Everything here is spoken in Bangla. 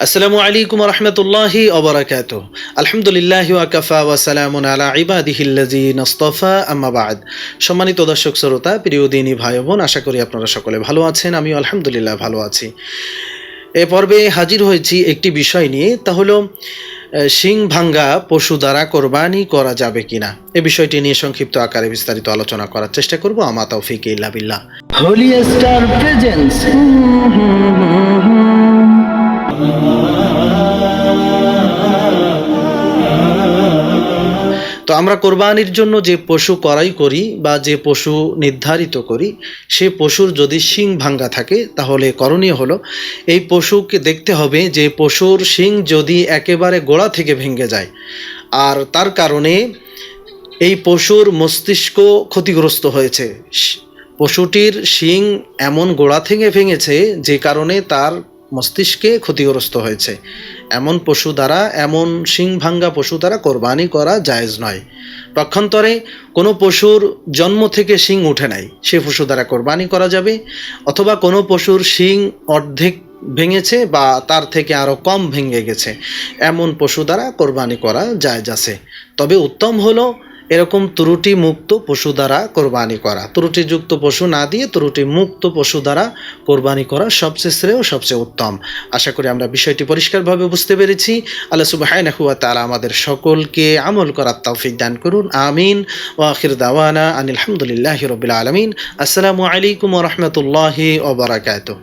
আসসালামু আলাইকুম রহমতুল্লাহি অবরাকাত আলহামদুলিল্লাহ ওয়াকাফা ওয়াসালামুন আলা ইবাদিহিল্লাজি নস্তফা আম্মা বাদ। সম্মানিত দর্শক শ্রোতা, প্রিয় দিনী ভাই বোন, আশা করি আপনারা সকলে ভালো আছেন, আমিও আলহামদুলিল্লাহ ভালো আছি। এ পর্বে হাজির হয়েছি একটি বিষয় নিয়ে, তা হলো শিং ভাঙ্গা পশু দ্বারা কোরবানি করা যাবে কিনা? এ বিষয়টি নিয়ে সংক্ষিপ্ত আকারে বিস্তারিত আলোচনা করার চেষ্টা করব, আমা তৌফিক ইল্লা বিল্লাহ। হোলি স্টার প্রেজেন্স তো আমরা কোরবানির জন্য যে পশু করাই করি বা যে পশু নির্ধারিত করি, সে পশুর যদি শিং ভাঙ্গা থাকে, তাহলে করণীয় হলো এই পশুকে দেখতে হবে যে পশুর শিং যদি একেবারে গোড়া থেকে ভেঙে যায়। আর তার কারণে এই পশুর মস্তিষ্ক ক্ষতিগ্রস্ত হয়েছে। পশুটির শিং এমন গোড়া থেকে ভেঙেছে যে কারণে তার মস্তিষ্কে ক্ষতিগ্রস্ত হয়েছে। এমন পশু দ্বারা, এমন শিং ভাঙ্গা পশু দ্বারা কোরবানি করা জায়জ নয়। পক্ষান্তরে কোনো পশুর জন্ম থেকে শিং উঠে নাই, সে পশু দ্বারা কোরবানি করা যাবে, অথবা কোনো পশুর শিং অর্ধেক ভেঙেছে বা তার থেকে আরও কম ভেঙে গেছে, এমন পশু দ্বারা কোরবানি করা যায় আছে। তবে উত্তম হলো এরকম ত্রুটি মুক্ত পশু দ্বারা কোরবানি করা। ত্রুটিযুক্ত পশু না দিয়ে ত্রুটি মুক্ত পশু দ্বারা কোরবানি করা সবচেয়ে শ্রেয়, সবচেয়ে উত্তম। আশা করি আমরা বিষয়টি পরিষ্কারভাবে বুঝতে পেরেছি। আল্লাহ সুবাহানাহু ওয়া তাআলা আমাদের সকলকে আমল করার তৌফিক দান করুন। আমিন। ওয়া আখির দাওয়ানা আনিল হামদুলিল্লাহি রাব্বিল আলামিন। আসসালামু আলাইকুম রাহমাতুল্লাহি ওয়া বারাকাতুহু।